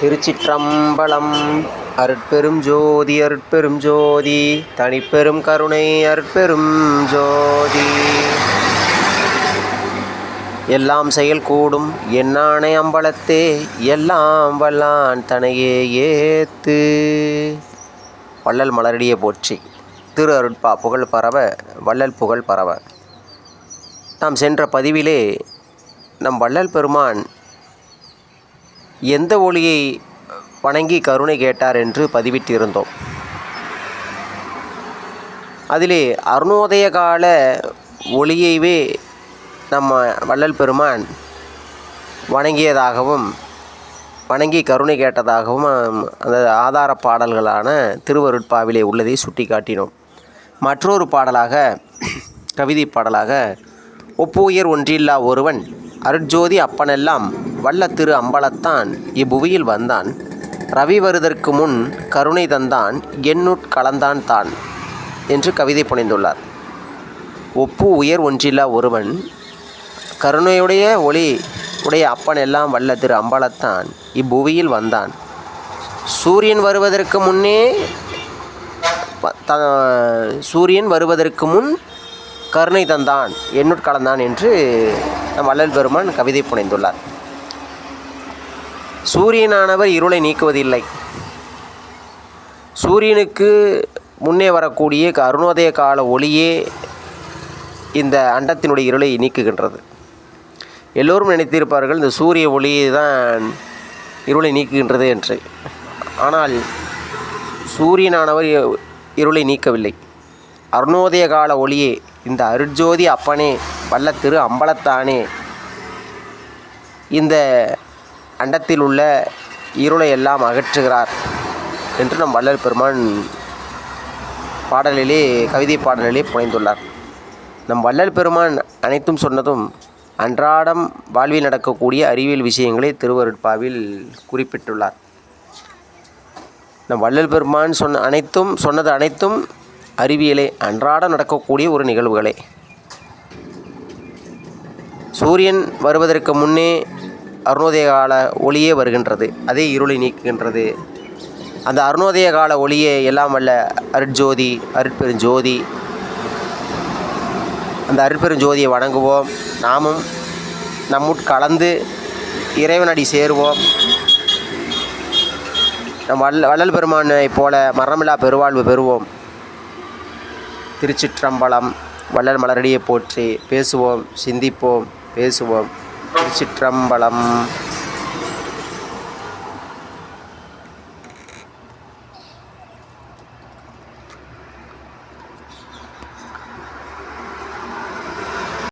திருச்சிற்றம்பலம். அருட்பெரும் ஜோதி அருட்பெரும் ஜோதி. தனிப்பெரும் கருணை அருட்பெரும் ஜோதி. எல்லாம் செயல் கூடும் என்னானை அம்பலத்தே எல்லாம் வல்லான் தனையே ஏத்து. வள்ளல் மலரடிய போற்றி. திரு அருட்பா புகழ் பரவ வள்ளல் புகழ் பரவ. நாம் சென்ற பதிவிலே நம் வள்ளல் பெருமான் எந்த ஒளியை வணங்கி கருணை கேட்டார் என்று பதிவிட்டிருந்தோம். அதிலே அருணோதய கால ஒளியைவே நம்ம வள்ளல் பெருமான் வணங்கியதாகவும் வணங்கி கருணை கேட்டதாகவும் அந்த ஆதார பாடல்களான திருவருட்பாவிலே உள்ளதை சுட்டி காட்டினோம் மற்றொரு பாடலாக கவிதை பாடலாக ஒப்புயர் ஒன்றில்லா ஒருவன் அருட்ஜோதி அப்பனெல்லாம் வல்ல திரு அம்பலத்தான் இப்புவியில் வந்தான். ரவி வருதற்கு முன் கருணை தந்தான் எண்ணுட் கலந்தான் தான் என்று கவிதை புனைந்துள்ளார். ஒப்பு உயர் ஒன்றில்லா ஒருவன் கருணையுடைய ஒளி உடைய அப்பன் எல்லாம் வல்ல திரு அம்பலத்தான் இப்புவியில் வந்தான். சூரியன் வருவதற்கு முன்னே த சூரியன் வருவதற்கு முன் கருணை தந்தான் எண்ணுட் கலந்தான் என்று நம் வள்ளல் பெருமான் கவிதை புனைந்துள்ளார். சூரியனானவர் இருளை நீக்குவதில்லை. சூரியனுக்கு முன்னே வரக்கூடிய அருணோதய கால ஒளியே இந்த அண்டத்தினுடைய இருளை நீக்குகின்றது. எல்லோரும் நினைத்திருப்பார்கள் இந்த சூரிய ஒளி தான் இருளை நீக்குகின்றது என்று. ஆனால் சூரியனானவர் இருளை நீக்கவில்லை. அருணோதய கால ஒளியே இந்த அருட்ஜோதி அப்பனே வல்ல திரு அம்பலத்தானே இந்த அண்டத்தில் உள்ள இருளை எல்லாம் அகற்றுகிறார் என்று நம் வள்ளல் பெருமான் பாடலிலே கவிதை பாடலிலே புனைந்துள்ளார். நம் வள்ளல் பெருமான் அனைத்தும் சொன்னதும் அன்றாடம் வாழ்வில் நடக்கக்கூடிய அறிவியல் விஷயங்களை திருவருட்பாவில் குறிப்பிட்டுள்ளார். நம் வள்ளல் பெருமான் சொன்ன அனைத்தும் சொன்னது அனைத்தும் அறிவியலே அன்றாடம் நடக்கக்கூடிய ஒரு நிகழ்வுகளே. சூரியன் வருவதற்கு முன்னே அருணோதய கால ஒளியே வருகின்றது. அதே இருளை நீக்குகின்றது. அந்த அருணோதய கால ஒளியே எல்லாம் வல்ல அருட்ஜோதி அருட்பெருஞ்சோதி. அந்த அருட்பெருஞ்சோதியை வணங்குவோம். நாமும் நம்முட் கலந்து இறைவனடி சேருவோம். நம் வல்ல வள்ளல் பெருமானை போல மரணமில்லா பெருவாழ்வு பெறுவோம். திருச்சிற்றம்பலம் வள்ளல் மலரடியை போற்றி பேசுவோம் சிந்திப்போம் பேசுவோம். திருச்சிற்றம்பலம்.